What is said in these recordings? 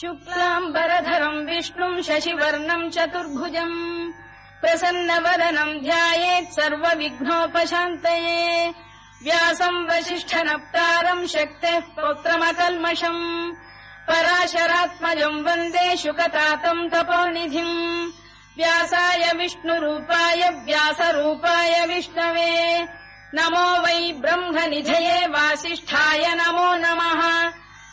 शुक्लाम्बरधरम् विष्णुम् शशिवर्णम् चतुर्भुजम्। प्रसन्नवदनम् ध्यायेत् सर्वविघ्नोपशान्तये। व्यासम् वसिष्ठनप्तारम् शक्तेः पौत्रमकल्मषम्। पराशरात्मजम् वन्दे शुकतातम् तपोनिधिम्। व्यासाय विष्णुरूपाय व्यासरूपाय विष्णवे। नमो वै ब्रह्मनिधये वासिष्ठाय नमो नमः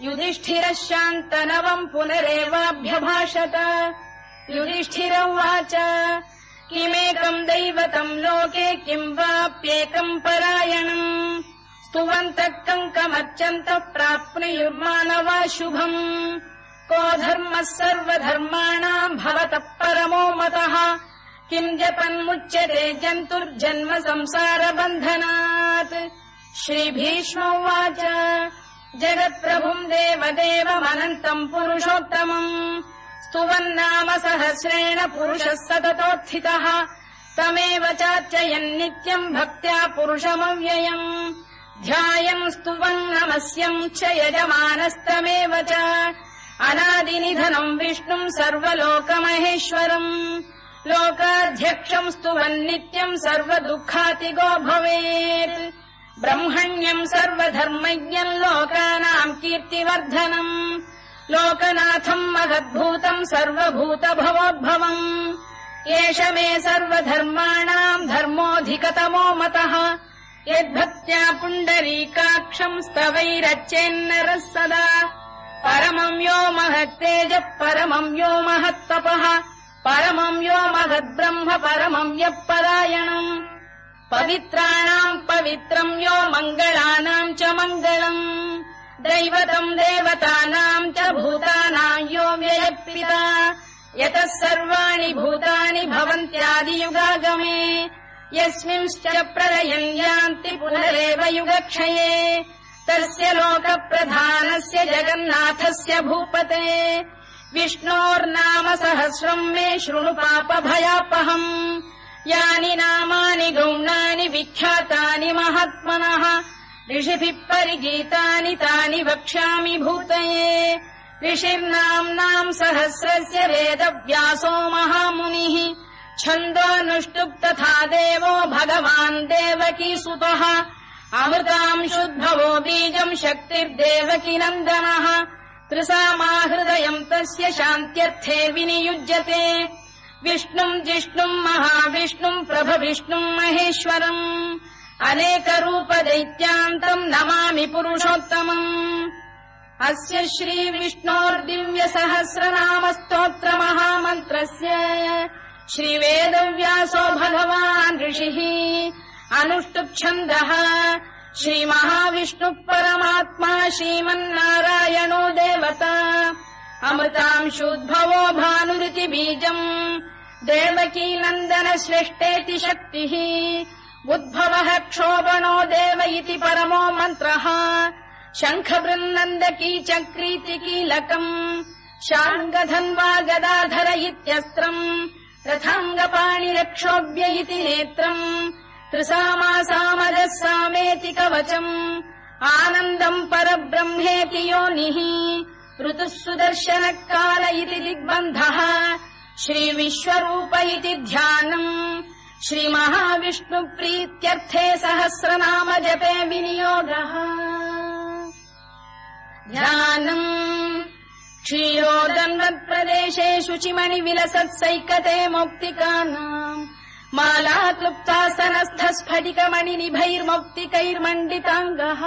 युधिष्ठिरः शान्तनवम् पुनरेवाभ्यभाषत। युधिष्ठिर उवाच किमेकम् दैवतम् लोके किम् वाप्येकम् परायणम्? स्तुवन्तः कङ्कमर्चन्तः प्राप्नुयुर्मानवा शुभम् को धर्मः सर्वधर्माणाम् भवतः परमो मतः? किम् जपन्मुच्यते जन्तुर्जन्म संसारबन्धनात्? श्रीभीष्म उवाच जगत्प्रभुम् देवदेवमनन्तम् पुरुषोत्तमम्। स्तुवन्नाम सहस्रेण पुरुषः सततोत्थितः। तमेव चार्चयन्नित्यम् भक्त्या पुरुषमव्ययम्। ध्यायम् स्तुवन् नमस्यम् च यजमानस्तमेव च। अनादिनिधनम् विष्णुम् सर्वलोकमहेश्वरम्। लोकाध्यक्षम् स्तुवन्नित्यम् सर्वदुःखातिगो भवेत् ब्रह्मण्यम् सर्वधर्मज्ञम् लोकानाम् कीर्तिवर्धनम् लोकनाथम् महद्भूतम् सर्वभूतभवोद्भवम् एष मे सर्वधर्माणाम् धर्मोऽधिकतमो मतः। यद्भक्त्या पुण्डरीकाक्षम् स्तवैरच्चेन्नरः सदा। परमम् यो महत्तेजः परमम् यो महत्तपः। परमम् यो महद्ब्रह्म परमम् यः परायणम् पवित्राणाम् पवित्रम् यो मङ्गलानाम् च मङ्गलम्। दैवतम् देवतानाम् च भूतानाम् यो व्ययपिता यतः सर्वाणि भूतानि भवन्त्यादियुगागमे। यस्मिंश्च प्रलयम् यान्ति पुनरेव युगक्षये। तस्य लोकप्रधानस्य जगन्नाथस्य भूपते। विष्णोर्नाम सहस्रम् मे शृणु पापभयापहम् यानि नामानि गौणानि विख्यातानि महात्मनः। ऋषिभिः परिगीतानि तानि वक्ष्यामि भूतये। ऋषिर्नाम्नाम् सहस्रस्य वेदव्यासो महामुनिः। छन्दोऽनुष्टुप् तथा देवो भगवान् देवकीसुतः अमृताम् शुद्भवो बीजम् शक्तिर्देवकी नन्दनः। त्रिसामाहृदयम् तस्य शान्त्यर्थे विनियुज्यते विष्णुम् जिष्णुम् महाविष्णुम् प्रभविष्णुम् महेश्वरम्। अनेकरूपदैत्यान्तम् नमामि पुरुषोत्तमम्। अस्य श्रीविष्णोर्दिव्यसहस्रनामस्तोत्रमहामन्त्रस्य श्रीवेदव्यासो भगवान् ऋषिः अनुष्टुप्छन्दः श्रीमहाविष्णुः परमात्मा श्रीमन्नारायणो देवता। अमृतांशुद्भवो भानुरिति बीजम् देवकी नन्दन श्रेष्ठेति शक्तिः। उद्भवः क्षोभणो देव इति परमो मन्त्रः। शङ्खबृन्नन्दकी चक्रीति कीलकम् शाङ्गधन्वा गदाधर इत्यस्त्रम्। रथाङ्गपाणिरक्षोभ्य इति नेत्रम्। त्रिसामासामजः सामेति कवचम्। आनन्दम् परब्रह्मेति योनिः। ऋतुः सुदर्शनकाल इति दिग्बन्धः श्रीविश्वरूप इति ध्यानम् श्रीमहाविष्णुप्रीत्यर्थे सहस्रनाम जपे विनियोगः। ध्यानम् क्षीरोदन्वत्प्रदेशे शुचिमणिविलसत्सैकते मौक्तिकानाम् माला क्लुप्तासनस्थ स्फटिकमणिनिभैर्मौक्तिकैर्मण्डिताङ्गः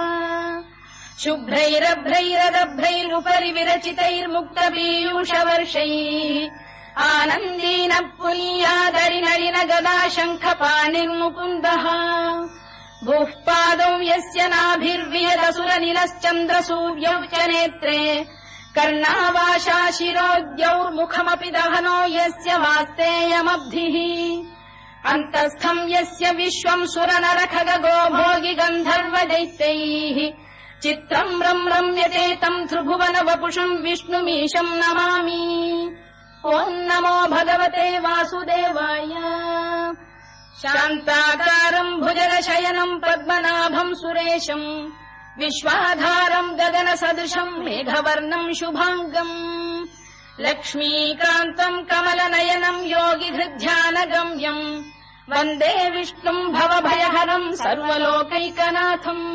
शुभ्रैरभ्रैरदभ्रैरुपरि विरचितैर्मुक्तपीयूषवर्षैः आनन्दीन पुनीयादरि नलिन गदा शङ्खपाणिर्मुकुन्दः भूः पादौ यस्य नाभिर्वियदसुरनिलश्चन्द्रसूर्यौ च नेत्रे। कर्णावाशा शिरोद्यौर्मुखमपि दहनो यस्य वास्तेयमब्धिः। अन्तस्थम् यस्य विश्वम् सुरनरखगो भोगि गन्धर्व दैत्यैः चित्रम् रम् रम्यते तम् त्रिभुवन वपुषम् विष्णुमीशम् नमामि ॐ नमो भगवते वासुदेवाय। शान्ताकारम् भुजगशयनम् पद्मनाभम् सुरेशम् विश्वाधारम् गगनसदृशम् मेघवर्णम् शुभाङ्गम् लक्ष्मीकान्तम् कमलनयनम् योगिहृध्यानगम्यम् वन्दे विष्णुम् भवभयहरम् सर्वलोकैकनाथम्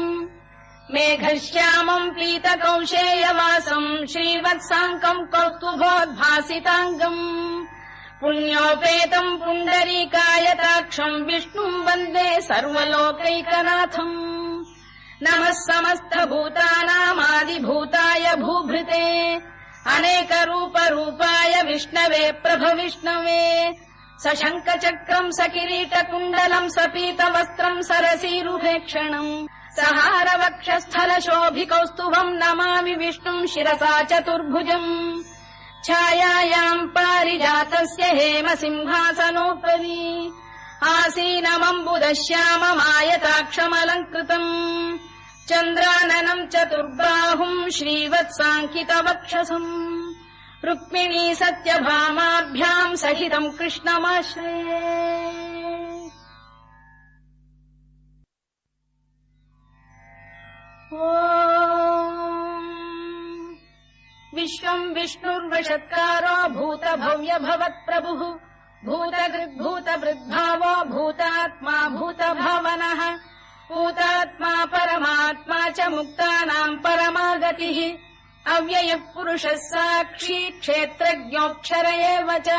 मेघश्यामम् पीतकौशेयवासम् श्रीवत्साङ्कम् कौस्तुभोद्भासिताङ्गम् पुण्योपेतम् पुण्डरीकायताक्षम् विष्णुम् वन्दे सर्वलोकैकनाथम् नमः समस्तभूतानामादिभूताय भूभृते अनेकरूपरूपाय विष्णवे प्रभविष्णवे स शङ्खचक्रम् स किरीटकुण्डलम् स पीतवस्त्रम् सरसीरुभेक्षणम् सहारवक्षस्थलशोभिकौस्तुभम् नमामि विष्णुम् शिरसा चतुर्भुजम्। छायायाम् पारिजातस्य हेम सिंहासनोपरि आसीनमम्बुदश्याममायताक्षमलङ्कृतम्। चन्द्राननम् चतुर्बाहुम् श्रीवत्साङ्कितवक्षसम्। रुक्मिणी सत्यभामाभ्याम् सहितम् कृष्णमाश्रये विश्वम् विष्णुर्वषत्कारो भूत भव्य भवत्प्रभुः भूतकृद्भूतवृद्भावो भूतात्मा भूतभावनः भूतात्मा परमात्मा च मुक्तानाम् परमागतिः अव्ययः पुरुषः साक्षी क्षेत्रज्ञोऽक्षर एव च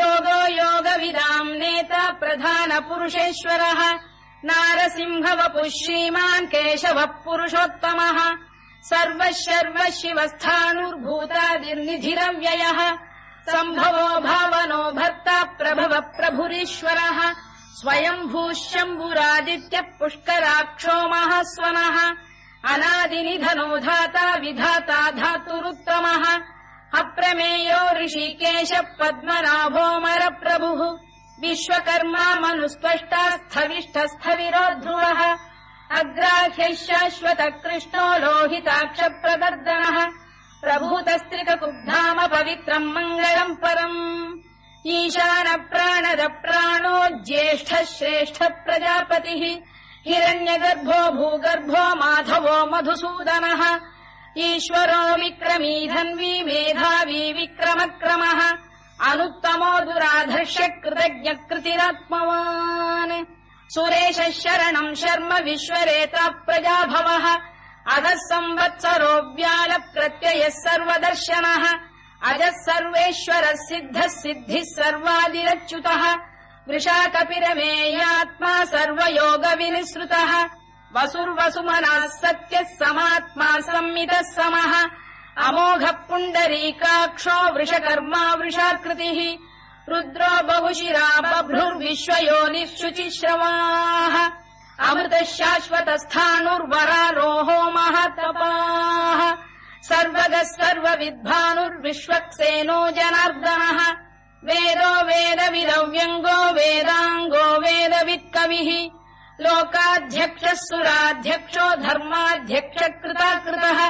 योगो योगविदाम् नेता प्रधानपुरुषेश्वरः नारसिंहवपुः श्रीमान् केशवः पुरुषोत्तमः। सर्वः शर्वः शिवस्थाणुर्भूतादिर्निधिरव्ययः सम्भवो भावनो भर्ता प्रभव प्रभुरीश्वरः। स्वयम्भूः शम्भुरादित्यः पुष्कराक्षो महास्वनः। अनादिनिधनो धाता विधाता धातुरुत्तमः। अप्रमेयो ऋषिकेश पद्मनाभोमर प्रभुः विश्वकर्मा मनुस्पष्टा स्थविष्ठस्थविरो ध्रुवः अग्राह्यः शाश्वत कृष्णो लोहिताक्ष प्रदर्दनः प्रभूतस्त्रिककुब्धाम पवित्रम् मङ्गलम् परम्। ईशान प्राणद प्राणो ज्येष्ठः श्रेष्ठ प्रजापतिः हिरण्यगर्भो भूगर्भो माधवो मधुसूदनः ईश्वरो विक्रमी धन्वी मेधावी विक्रमक्रमः अनुत्तमो दुराधर्ष कृतज्ञ कृतिरात्मवान् सुरेशः शरणम् शर्म विश्वरेता प्रजाभवः। अधः संवत्सरो व्याल प्रत्ययः सर्वदर्शनः। अजः सर्वेश्वरः सिद्धः सिद्धिः सर्वादिरच्युतः। वृषाकपिरमेयात्मा सर्वयोगविनिसृतः। वसुर्वसुमनः सत्यः समात्मा संमितः समः अमोघः पुण्डरीकाक्षो वृषकर्मा वृषाकृतिः रुद्रो बहुशिरा बभ्रुर्विश्वयोनिः शुचिश्रवाः अमृतः शाश्वतस्थाणुर्वरारोहो महातपाः सर्वगः सर्वविद्भानुर्विश्वक्सेनो जनार्दनः वेदो वेदविदव्यङ्गो वेदाङ्गो वेदवित्कविः लोकाध्यक्षः सुराध्यक्षो धर्माध्यक्ष कृताकृतः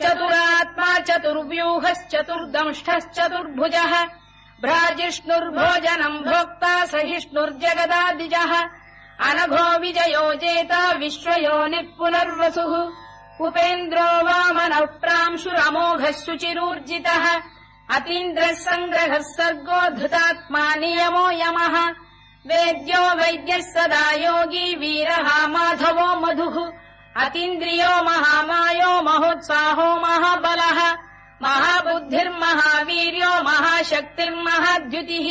चतुरात्मा चतुर्व्यूहश्चतुर्दंष्टश्चतुर्भुजः भ्राजिष्णुर्भोजनम् भोक्ता सहिष्णुर्जगदादिजः अनघो विजयो जेता विश्वयोनिः पुनर्वसुः उपेन्द्रो वामनः प्रांशुरमोघः शुचिरूर्जितः अतीन्द्रः सङ्ग्रहः सर्गो धृतात्मा नियमो यमः। वेद्यो वैद्यः सदा योगी वीरः माधवो मधुः अतीन्द्रियो महामायो महोत्साहो महाबलः महाबुद्धिर्महावीर्यो महाशक्तिर्महाद्युतिः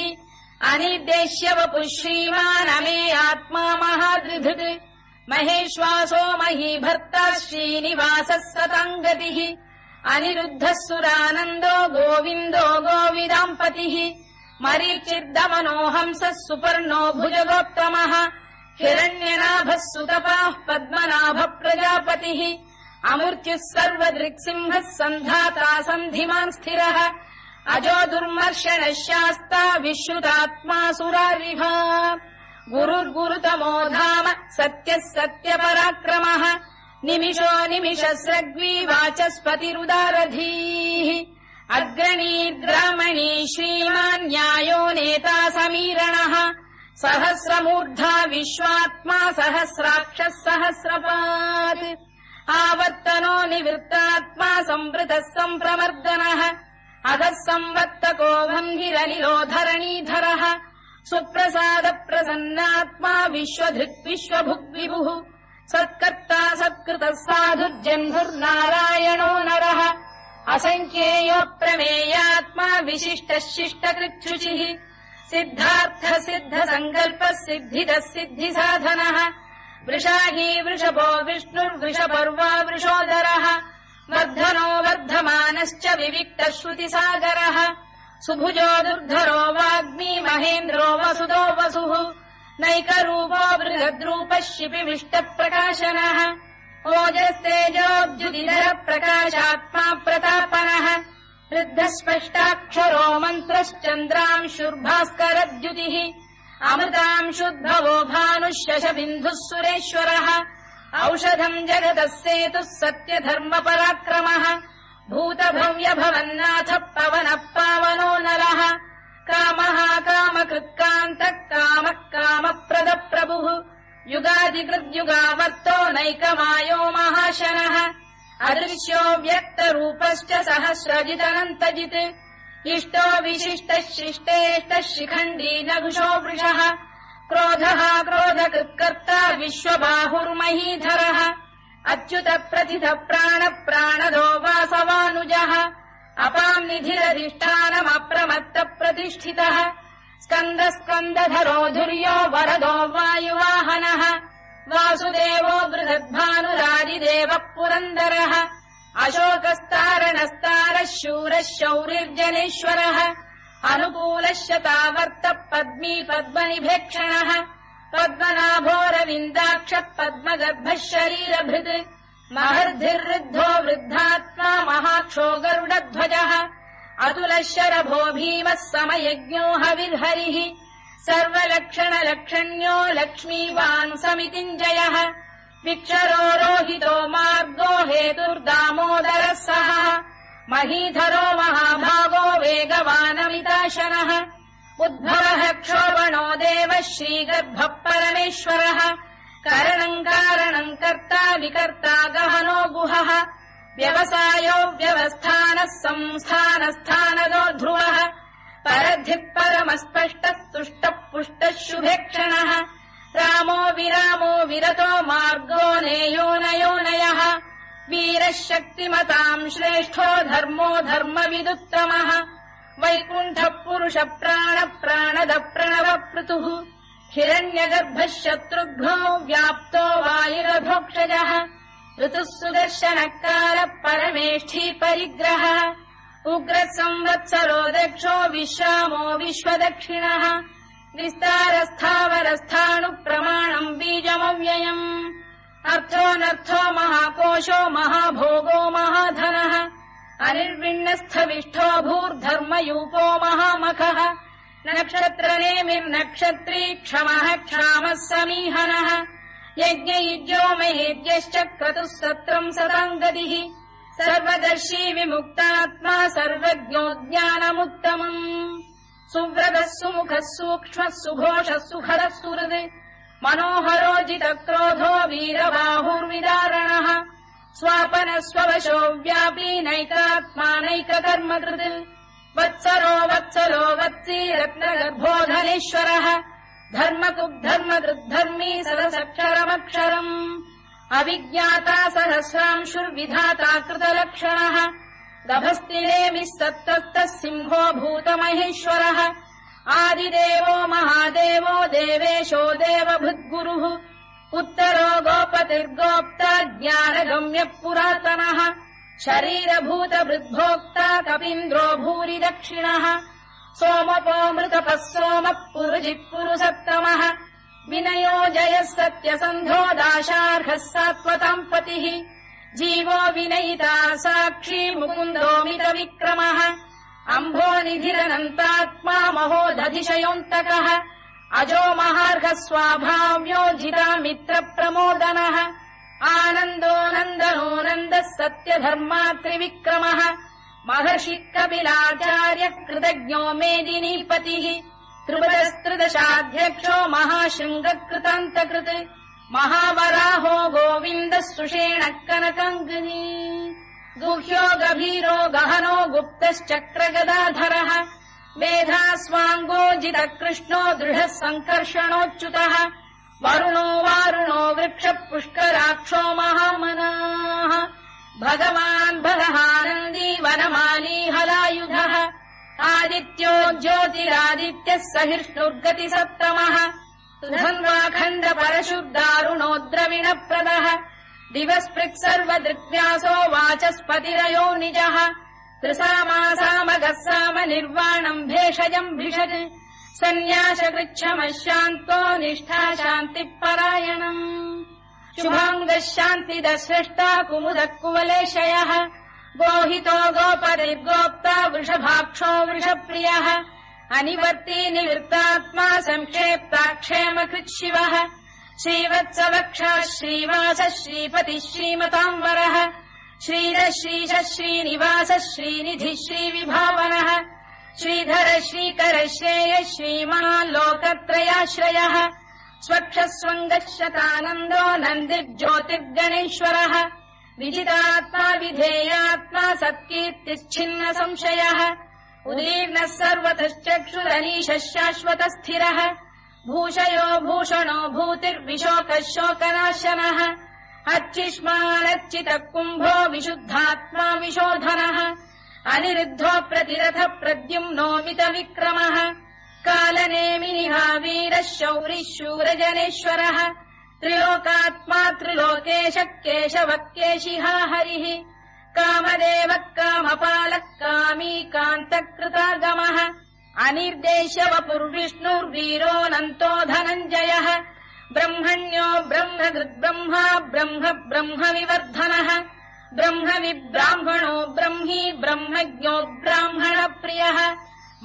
अनिर्देश्य वपुः श्रीमानमे आत्मा महादृधृत् महेश्वासो महीभर्ता श्रीनिवासः सताम् गतिः अनिरुद्धः सुरानन्दो गोविन्दो गोविदाम्पतिः मरीचिर्दमनोहंसः सुपर्णो भुजगोत्तमः हिरण्यनाभः सुतपाः पद्मनाभ प्रजापतिः अमृत्युः सर्वदृक्सिंहः सन्धाता सन्धिमान् स्थिरः। अजो दुर्मर्षणः शास्ता विश्रुतात्मा सुरारिभा गुरुर्गुरुतमो धाम सत्यः सत्यपराक्रमः। निमिषो निमिषस्रग्वी वाचस्पतिरुदारधीः। अग्रणीर्ग्रामणी श्रीमान् न्यायो नेता समीरणः सहस्रमूर्धा विश्वात्मा सहस्राक्षः सहस्रपात्। आवर्तनो निवृत्तात्मा संवृतः सम्प्रमर्दनः अधः संवर्तको वह्निरनिलो धरणीधरः सुप्रसादप्रसन्नात्मा विश्वधृक् विश्वभुग्विभुः। सत्कर्ता सत्कृतः साधुर्जन्धुर्नारायणो नरः। असङ्ख्येयो प्रमेयात्मा विशिष्टः शिष्टकृच्छुचिः सिद्धार्थ सिद्ध सङ्कल्पः सिद्धिदः सिद्धिसाधनः वृषाही वृषभो विष्णुर्वृषपर्वा वृषोदरः वर्धनो वर्धमानश्च विविक्तः श्रुतिसागरः सुभुजो दुर्धरो वाग्मी महेन्द्रो वसुदो वसुः। नैकरूपो बृहद्रूपः शिपिविष्टप्रकाशनः ओजस्तेजोऽब्जुदिदर प्रकाशात्मा प्रतापनः वृद्धः मन्त्रश्चन्द्रांशुर्भास्करद्युतिः अमृतांशुद्भवो भानुः शशबिन्धुः सुरेश्वरः औषधम् जगतः सेतुः सत्यधर्मपराक्रमः भूतभव्य भवन्नाथः पवनः पावनो नरः कामः कामकृत्कान्तः कामः कामप्रदप्रभुः युगादिकृद्युगावर्तो नैकमायो महाशनः अदृश्यो व्यक्तरूपश्च सहस्रजिदनन्तजित्। इष्टो विशिष्टः शिष्टेष्टः शिखण्डी नघुषो वृषः। क्रोधः क्रोधकृत्कर्ता विश्वबाहुर्महीधरः। अच्युत प्रथित प्राण प्राणदो वासवानुजः। अपाम् निधिरधिष्ठानमप्रमत्त प्रतिष्ठितः स्कन्द स्कन्दधरो धुर्यो वरदो वायुवाहनः वासुदेवो बृहद्भानुरादिदेवः पुरन्दरः अशोकस्तारणस्तारः शूरः शौरिर्जनेश्वरः अनुकूलः शतावर्त पद्मी पद्मनिभेक्षणः पद्मनाभोरविन्दाक्षः पद्मगर्भः शरीरभृत् महर्धिर्वृद्धो वृद्धात्मा महाक्षो गरुडध्वजः अतुलः शरभो भीमः समयज्ञो हविर्हरिः सर्वलक्षणलक्षण्यो लक्ष्मीवान् समितिञ्जयः विक्षरो रोहितो मार्गो हेतुर्दामोदरः सः महीधरो महाभागो वेगवानमिताशनः। उद्भवः क्षोभणो देवः श्रीगर्भः परमेश्वरः। करणम् कारणम् कर्ता विकर्ता गहनो गुहः। व्यवसायो व्यवस्थानः संस्थानस्थानदो ध्रुवः परद्धिः परमस्पष्टः तुष्टः पुष्टः शुभेक्षणः। रामो विरामो विरतो मार्गो नेयो नयो नयः। वीरः शक्तिमताम् श्रेष्ठो धर्मो धर्मविदुत्तमः। वैकुण्ठः पुरुष प्राण प्राणद प्रणव पृतुः हिरण्यगर्भः शत्रुघ्नो व्याप्तो वायुरभोक्षजः ऋतुः सुदर्शनकार परमेष्ठी परिग्रहः उग्रः संवत्सरो दक्षो विश्रामो विश्वदक्षिणः। विस्तारस्थावरस्थाणुप्रमाणम् बीजमव्ययम्। अर्थोऽनर्थो महाकोशो महाभोगो महाधनः। अनिर्विण्णस्थविष्ठो भूर्धर्मयूपो महामखः। नक्षत्रनेमिर्नक्षत्री क्षमः क्षामः समीहनः। यज्ञयुज्यो महेद्यश्च क्रतुः सत्रम् सताम् गतिः सर्वदर्शी विमुक्तात्मा सर्वज्ञो ज्ञानमुत्तमम् सुव्रतः सुमुखः सूक्ष्मः सुघोषः सुखरः सुहृत् मनोहरोजितक्रोधो वीरबाहुर्विदारणः। स्वापनः स्ववशो व्यापी नैकात्मानैककर्मकृत् वत्सरो वत्सलो वत्सी रत्नगर्भोधनेश्वरः। धर्मकुब्धर्मकृद्धर्मी सरसक्षरमक्षरम् अविज्ञाता सहस्रांशुर्विधाता कृतलक्षणः। गभस्तिरेमिः सत्तस्तः सिंहो भूतमहेश्वरः। आदिदेवो महादेवो देवेशो देवभृद्गुरुः। उत्तरो गोपतिर्गोप्ता ज्ञानगम्यः पुरातनः। शरीरभूतभृद्भोक्ता कपीन्द्रो भूरि दक्षिणः। सोमपोऽमृतपः सोमः पुरुजिः पुरुसत्तमः विनयो जयः सत्यसन्धो दाशार्हः सात्वताम् पतिः। जीवो विनयिता साक्षी मुकुन्दोमित विक्रमः अम्भो निधिरनन्तात्मा महोदधिशयोऽन्तकः। अजो महार्घ स्वाभाव्यो जिता मित्र प्रमोदनः आनन्दो नन्दनो नन्दः सत्यधर्मात्रिविक्रमः महर्षि कपिलाचार्य कृतज्ञो मेदिनीपतिः त्रिपुरस्त्रिदशाध्यक्षो महाशृङ्गकृतान्तकृत् महावराहो गोविन्दः सुषेण कनकङ्गनी। गुह्यो गभीरो गहनो गुप्तश्चक्रगदाधरः। वेधास्वाङ्गो जितकृष्णो दृढः सङ्कर्षणोच्युतः वरुणो वारुणो वृक्षः पुष्कराक्षो महामनाः। भगवान् भगहानन्दी वनमाली हलायुधः आदित्यो ज्योतिरादित्यः सहिष्णुर्गतिसत्तमः। सुधन्वाखण्ड परशुर्दारुणो द्रविणप्रदः दिवस्पृक् सर्वदृग्व्यासो वाचस्पतिरयो निजः। त्रिसामासामगः साम निर्वाणम् भेषजम् भिषज। सन्न्यासकृच्छमशान्तो निष्ठा शान्तिः परायणम् शुभाङ्गः शान्तिदस्रष्टा कुमुदः कुवलेशयः गोहितो गोपतिर्गोप्ता वृषभाक्षो वृषप्रियः। अनिवर्ती निवृत्तात्मा संक्षेप्ता क्षेमकृच्छिवः श्रीवत्सवक्षा श्रीवासः श्रीपतिः श्रीमताम्बरः। श्रीरः श्रीशः श्रीनिवासः श्रीनिधिः श्रीविभावनः। श्रीधर श्रीकर श्रेय श्रीमान् लोकत्रयाश्रयः स्वक्षस्वङ्गशतानन्दो नन्दिर्ज्योतिर्गणेश्वरः विजितात्मा विधेयात्मा सत्कीर्तिश्छिन्न संशयः। उदीर्णः सर्वतश्चक्षुरनीशः शाश्वत स्थिरः भूषयो भूषणो भूतिर्विशोकः शोकनाशनः अर्चिष्मानर्चितः कुम्भो विशुद्धात्मा विशोधनः। अनिरुद्धो प्रतिरथ प्रद्युम्नोमित विक्रमः कालनेमिनिहा वीरः शौरिः शूरजनेश्वरः त्रिलोकात्मा त्रिलोकेशः केशवः केशिहा हरिः। कामदेवः कामपालः कामी कान्तकृतागमः अनिर्देश्यवपुर्विष्णुर्वीरोऽनन्तो धनञ्जयः। ब्रह्मण्यो ब्रह्मकृद्ब्रह्मा ब्रह्म ब्रह्म विवर्धनः ब्रह्म ब्रह्मज्ञो ब्राह्मणप्रियः।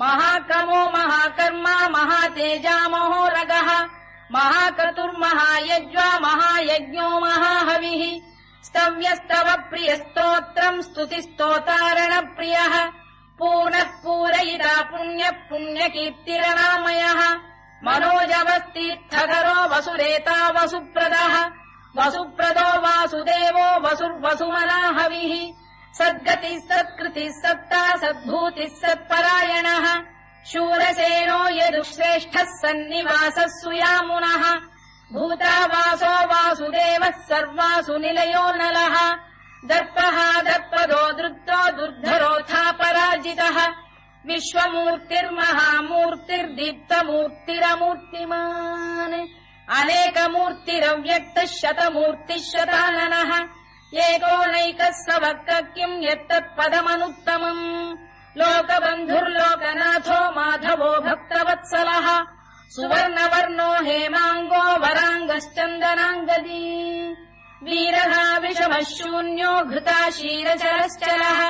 महाकमो महाकर्मा महातेजामहोरगः महाक्रतुर्महायज्वा महायज्ञो महाहविः। स्तव्यस्तव प्रियस्तोत्रम् स्तुतिस्तोतारणप्रियः। पूर्णः पूरयिता पुण्यः पुण्यकीर्तिरनामयः। मनोजवस्तीर्थकरो वसुरेता वसुप्रदः। वसुप्रदो वासुदेवो वसुर्वसुमनाहविः। सद्गतिः सत्कृतिः सत्ता सद्भूतिः सत्परायणः शूरसेनो यदुश्रेष्ठः सन्निवासः सुयामुनः भूता वासो वासुदेवः सर्वासु निलयो नलः। दर्पः दर्पदो दृप्तो दुर्धरोऽथा पराजितः विश्वमूर्तिर्महामूर्तिर्दीप्तमूर्तिरमूर्तिमान्। अनेकमूर्तिरव्यक्तः शतमूर्तिः शताननः एकोनैकः सवक् किम् यत्तत्पदमनुत्तमम् लोकबन्धुर्लोकनाथो माधवो भक्तवत्सलः। सुवर्णवर्णो हेमाङ्गो वराङ्गश्चन्दनाङ्गदी। वीरः विषमः शून्यो घृता शीरचरश्चरः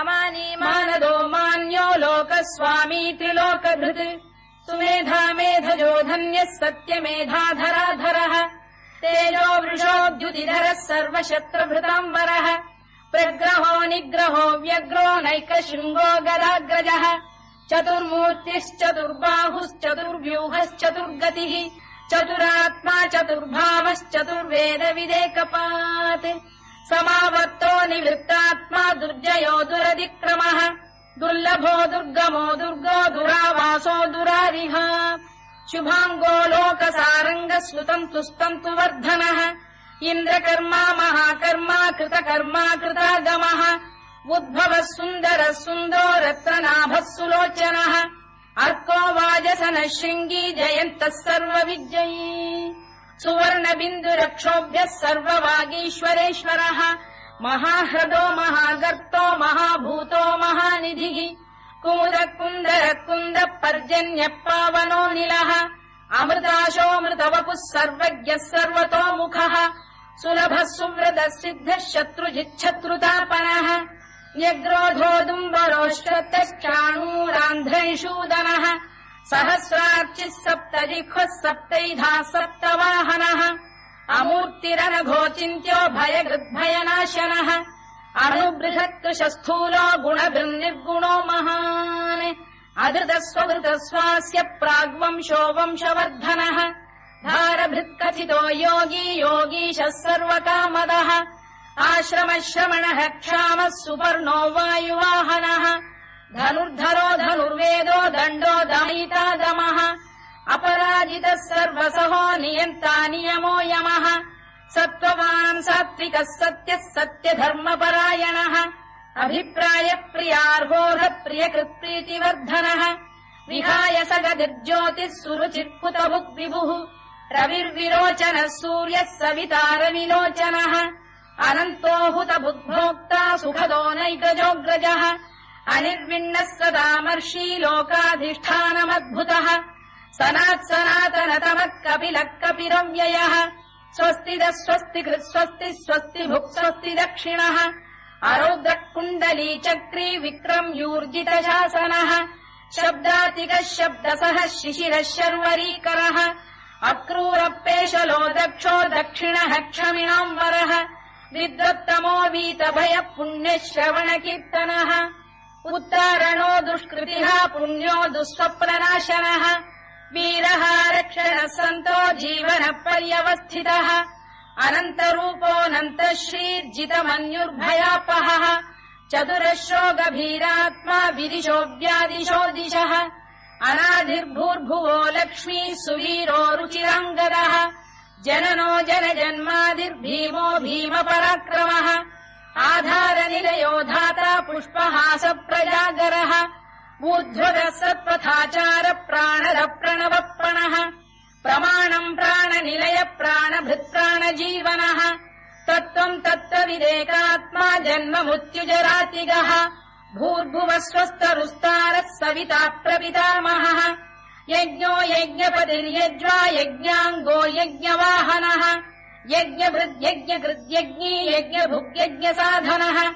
अमानी मानदो मान्यो लोकस्वामी त्रिलोकधृत्। सुमेधा मेधजो धन्यः सत्यमेधाधराधरः। तेजो वृषोद्युतिधरः सर्वशत्रभृताम्बरः प्रग्रहो निग्रहो व्यग्रो नैकशृङ्गो गदाग्रजः। चतुर्मूर्तिश्चतुर्बाहुश्चतुर्व्यूहश्चतुर्गतिः। चतुरात्मा चतुर्भावश्चतुर्वेदविदेकपात् समावर्तो निवृत्तात्मा दुर्जयो दुरतिक्रमः। दुर्लभो दुर्गमो दुर्गो दुरावासो दुरारिः शुभाङ्गो लोकसारङ्गः सुतम् तुस्तम् तु वर्धनः इन्द्रकर्मा महाकर्मा कृतकर्मा कृतागमः उद्भवः सुन्दरः सुन्दो रत्ननाभः सुलोचनः अर्को वाजसनः शृङ्गी जयन्तः सर्वविजयी। सुवर्णबिन्दुरक्षोभ्यः सर्ववागीश्वरेश्वरः महाह्रदो महागर्तो महाभूतो महानिधिः कुमुद कुन्द पर्जन्यः पावनो निलः अमृताशोऽमृतवपुः सर्वज्ञः सर्वतोमुखः सुलभः सुव्रतः सिद्धः शत्रुजिच्छत्रुतापनः। न्यग्रोधोदुम्बरोश्वतश्चाणूरान्ध्रैषूदनः सहस्रार्चिः सप्तजिह्वः सप्तैधा सप्तवाहनः। अमूर्तिरनघोचिन्त्यो भयगृद्भयनाशनः अणुबृहत्कृशस्थूलो गुणभृन्निर्गुणो महान्। अधृतस्वधृतस्वास्य प्राग्वंशो वंशवर्धनः भारभृत्कथितो योगी योगीशः सर्वकामदः। आश्रमश्रमणः क्षामः सुपर्णो वायुवाहनः। धनुर्धरो धनुर्वेदो दण्डो दमयिता दमः। अपराजितः सर्वसहो नियन्ता नियमो यमः। सत्त्ववान् सात्विकः सत्यः सत्यधर्मपरायणः। अभिप्रायप्रियार्होः प्रियकृत्प्रीतिवर्धनः विहाय सगदिर्ज्योतिः सुरुचित्पुतभुक् विभुः रविर्विरोचनः सूर्यः सवितारविलोचनः। अनन्तो हुतबुद्भोक्ता सुखदो नैकजोऽग्रजः अनिर्विण्णः सदामर्षी लोकाधिष्ठानमद्भुतः। सनात् सनातनतमः कपिलः कपिरव्ययः स्वस्तिदः स्वस्ति कृत्स्वस्ति स्वस्ति भुक् स्वस्ति दक्षिणः। अरौद्रः कुण्डली चक्री विक्रम् यूर्जित शब्दातिकः शब्दसः शिशिरः शर्वरीकरः अक्रूरपेशलो दक्षो दक्षिणः क्षमिणाम्बरः विद्वत्तमो वीतभयः पुण्यः श्रवणकीर्तनः उत्तारणो दुष्कृतिः पुण्यो दुःस्वप्ननाशनः वीरः रक्षणः सन्तो जीवन पर्यवस्थितः अनन्तरूपोऽनन्तः श्रीर्जितमन्युर्भयापहः चतुरश्रो गभीरात्मा विदिशो व्यादिशो दिशः अनाधिर्भूर्भुवो लक्ष्मी सुवीरो रुचिराङ्गदः। जननो जनजन्मादिर्भीमो भीमपराक्रमः। आधारनिलयो धाता पुष्पहास प्रजागरः ऊर्ध्वगः सत्पथाचार प्राणद प्रणवप्रणः प्रमाणम् प्राणनिलय प्राणभृत्प्राणजीवनः तत्त्वम् तत्त्वविदेकात्मा जन्म मृत्युजरातिगः भूर्भुवः स्वस्तरुस्तारः सविता प्रपितामहः यज्ञो यज्ञपतिर्यज्वा यज्ञाङ्गो यज्ञवाहनः। यज्ञभृद्यज्ञकृद्यज्ञी यज्ञभुग्यज्ञसाधनः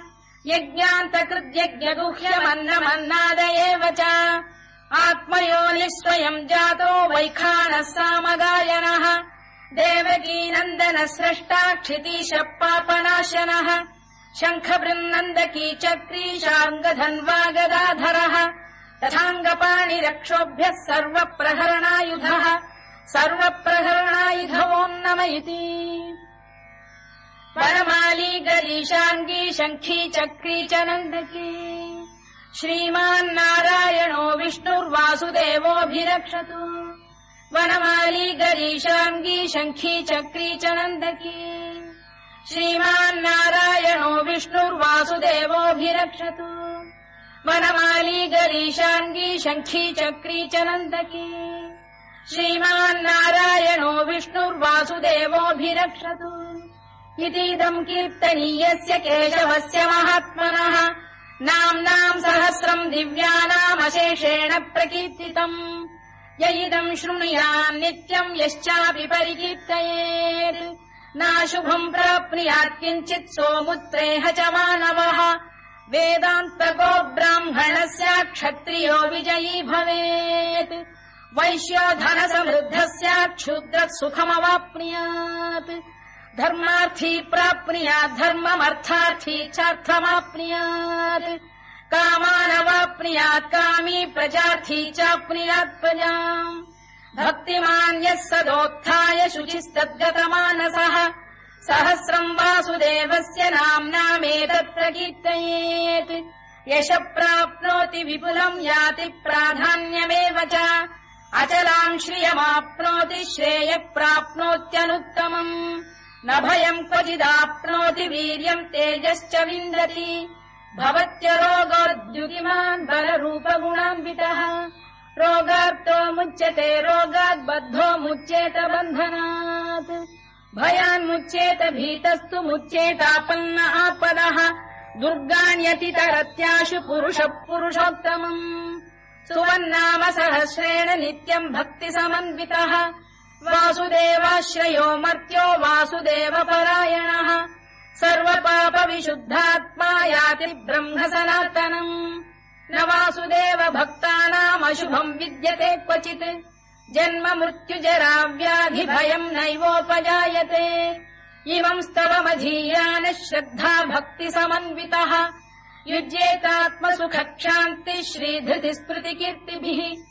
यज्ञान्तकृद्यज्ञगुह्यमन्नमन्नाद एव च। आत्मयोनिः स्वयम् जातो वैखानः सामगायनः देवकीनन्दन स्रष्टा क्षितीश पापनाशनः शङ्खबृन्नन्दकी चक्रीशाङ्गधन्वा गदाधरः तथाङ्गपाणिरक्षोभ्यः सर्वप्रहरणायुधः सर्वप्रहरणायुधवोन्नम इति वनमाली गरीशाङ्गी शङ्खी चक्री च नन्दकी। श्रीमान्नारायणो विष्णुर्वासुदेवोऽभिरक्षतु। वनमाली गरीशाङ्गी शङ्खी चक्री च नन्दकी श्रीमान्नारायणो विष्णुर्वासुदेवोऽभिरक्षतु। वनमाली गरीशाङ्गी शङ्खी चक्री च नन्दकी श्रीमान्नारायणो विष्णुर्वासुदेवोऽभिरक्षतु। इतीदम् कीर्तनीयस्य केशवस्य महात्मनः। नाम्नाम् सहस्रम् दिव्यानामशेषेण प्रकीर्तितम्। य इदम् शृणुयान् नित्यम् यश्चापि परिकीर्तयेत् नाशुभम् प्राप्नुयात् किञ्चित् सोमुत्रेह च मानवः। वेदान्तको ब्राह्मणस्य क्षत्रियो विजयी भवेत्। वैश्यो क्षुद्रः सुखमवाप्नुयात्। धर्मार्थी प्राप्नुयात् धर्ममर्थार्थी चार्थमाप्नुयात्। कामानवाप्नुयात् कामी प्रजार्थी चाप्नुयात् प्रजाम् भक्तिमान् यः सदोत्थाय शुचिस्तद्गतमानसः। सहस्रम् वासुदेवस्य नाम्नामेतत् प्रकीर्तयेत्। यश प्राप्नोति विपुलम् याति प्राधान्यमेव च। अचलाम् श्रियमाप्नोति श्रेयः प्राप्नोत्यनुत्तमम् न भयम् क्वचिदाप्नोति वीर्यम् तेजश्च विन्दति। भवत्यरोगोद्युतिमान् बलरूपगुणान्वितः। रोगार्तो मुच्यते रोगात् बद्धो मुच्येत बन्धनात्। भयान्मुच्येत भीतस्तु मुच्येतापन्न आपदः। दुर्गाण्यतितरत्याशु पुरुषः पुरुषोत्तमम्। सुवन्नाम सहस्रेण नित्यम् भक्तिसमन्वितः। वासुदेवाश्रयो मर्त्यो वासुदेवपरायणः। सर्वपापविशुद्धात्मा याति ब्रह्म सनातनम् न वासुदेव भक्तानामशुभम् विद्यते क्वचित्। जन्म मृत्युजरा व्याधि भयम् नैवोपजायते। इमम् स्तवमधीयानः श्रद्धा भक्ति समन्वितः युज्येतात्मसुखक्षान्ति श्रीधृतिस्मृतिकीर्तिभिः।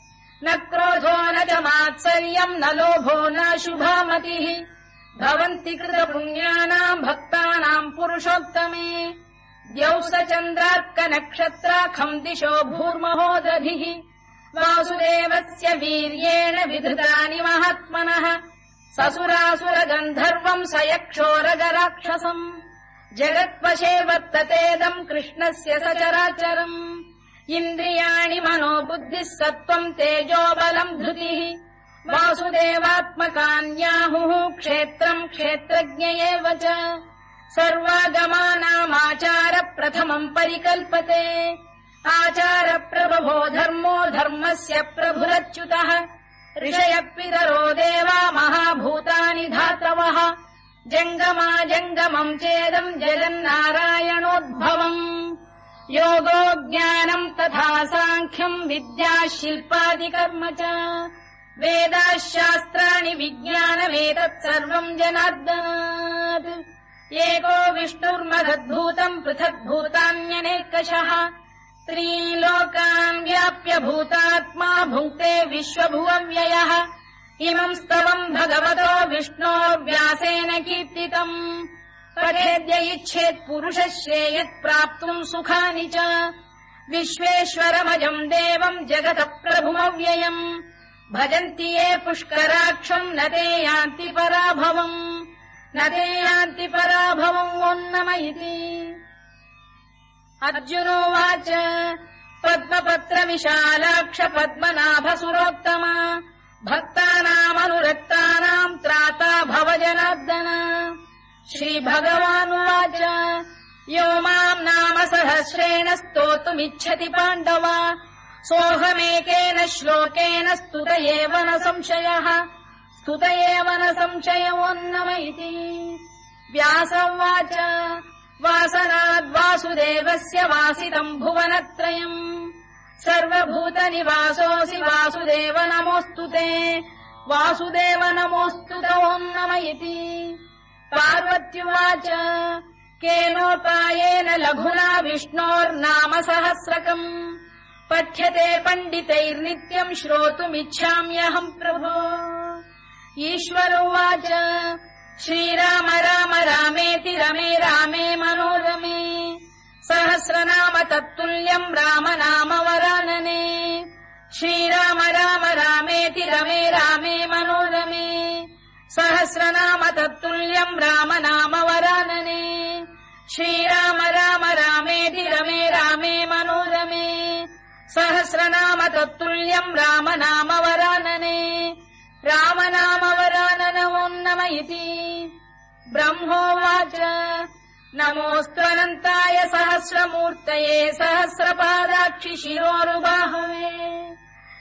न क्रोधो न च मात्सर्यम् न लोभो न शुभामतिः। भवन्ति कृतपुण्यानाम् भक्तानाम् पुरुषोत्तमे द्यौ दिशो भूर्महो दधिः वासुदेवस्य वीर्येण विधृतानि महात्मनः। ससुरासुरगन्धर्वम् स यक्षोरगराक्षसम् जगत्वशे वर्ततेदम् कृष्णस्य सचराचरम्। इन्द्रियाणि मनो बुद्धिः सत्त्वम् तेजो बलम् धृतिः। वासुदेवात्मकान्याहुः क्षेत्रम् क्षेत्रज्ञ एव च सर्वागमानामाचार प्रथमम् परिकल्पते। आचार प्रभवो धर्मो धर्मस्य प्रभुरच्युतः। ऋषयः पितरो देवा महाभूतानि धातवः। जङ्गमा जङ्गमम् चेदम् जगन्नारायणोद्भवम्। योगो ज्ञानम् तथा साङ्ख्यम् विद्या शिल्पादिकर्म च। वेदाः शास्त्राणि विज्ञानमेतत् सर्वम् जनार्दनात् एको विष्णुर्मदद्भूतम् पृथग्भूतान्यनेकषः लोकान् व्याप्य भूतात्मा भुङ्क्ते विश्वभुवव्ययः इमम् स्तवम् भगवतो विष्णो व्यासेन कीर्तितम्। पठेद्य इच्छेत् पुरुषः श्रेयत् प्राप्तुम् सुखानि च। विश्वेश्वरमजम् देवम् जगतः प्रभुमव्ययम् भजन्ति ये पुष्कराक्षम् न ते यान्ति पराभवम् न ते यान्ति पराभवम् वोन्नम इति अर्जुनोवाच पद्मपत्रविशालाक्ष पद्मनाभसुरोत्तम भक्तानामनुरक्तानाम् त्राता भव जनार्दन। श्रीभगवानुवाच यो माम् नाम सहस्रेण स्तोतुमिच्छति पाण्डव। सोऽहमेकेन श्लोकेन स्तुत एव न संशयः स्तुत एव न संशयोन्नम इति व्यास उवाच वासनाद्वासुदेवस्य वासितम् भुवनत्रयम्। सर्वभूतनिवासोऽसि वासुदेव नमोऽस्तु ते। वासुदेव नमोऽस्तु नम इति पार्वत्युवाच केनोपायेन लघुना विष्णोर्नाम सहस्रकम्। पठ्यते पण्डितैर्नित्यम् श्रोतुमिच्छाम्यहम् प्रभो ईश्वर उवाच। श्रीराम राम रामेति रमे रामे मनोरमे। सहस्रनाम तत्तुल्यम् राम नाम वरानने श्रीराम राम रामेति रमे रामे मनोरमे। सहस्रनाम तत्तुल्यम् राम नाम वरानने श्रीराम राम रामेति रमे रामे मनोरमे। सहस्रनाम तत्तुल्यम् राम नाम वरानने राम नाम इति ब्रह्मोवाच। नमोऽस्त्वनन्ताय सहस्रमूर्तये सहस्रपादाक्षि शिरोरुबाहवे।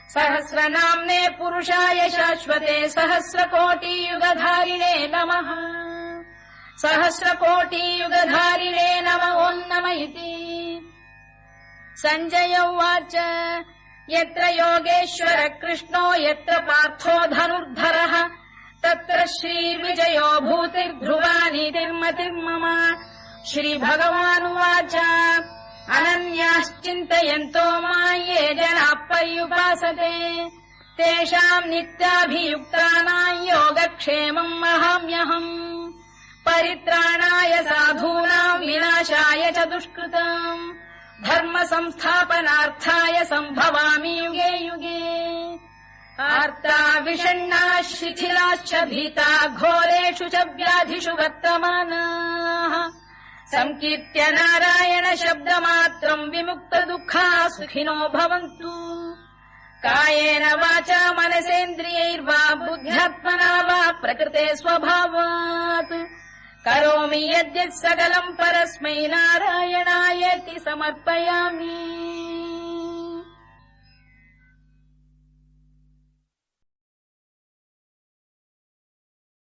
सहस्रनाम्ने पुरुषाय शाश्वते सहस्रकोटियुगधारिणे नमः। सहस्रकोटियुगधारिणे नम ओन्नम इति सञ्जय उवाच यत्र योगेश्वर कृष्णो यत्र पार्थो धनुर्धरः तत्र श्रीविजयो भूतिर्ध्रुवानीतिर्मतिर्मम श्रीभगवानुवाच अनन्याश्चिन्तयन्तो मा ये जनाः तेषाम् नित्याभियुक्तानाम् योगक्षेमम् वहाम्यहम् परित्राणाय साधूनाम् विनाशाय च दुष्कृतम् धर्म संस्थापनार्थाय सम्भवामि। युगे युगे। आर्ता विषण्णाः शिथिलाश्च भीता घोरेषु च व्याधिषु वर्तमानाः। सङ्कीर्त्य नारायण शब्दमात्रम् विमुक्त दुःखाः सुखिनो भवन्तु। कायेन वाचा मनसेन्द्रियैर्वा बुद्ध्यात्मना वा प्रकृते स्वभावात् करोमि यद्यत् सकलम् परस्मै नारायणायति समर्पयामि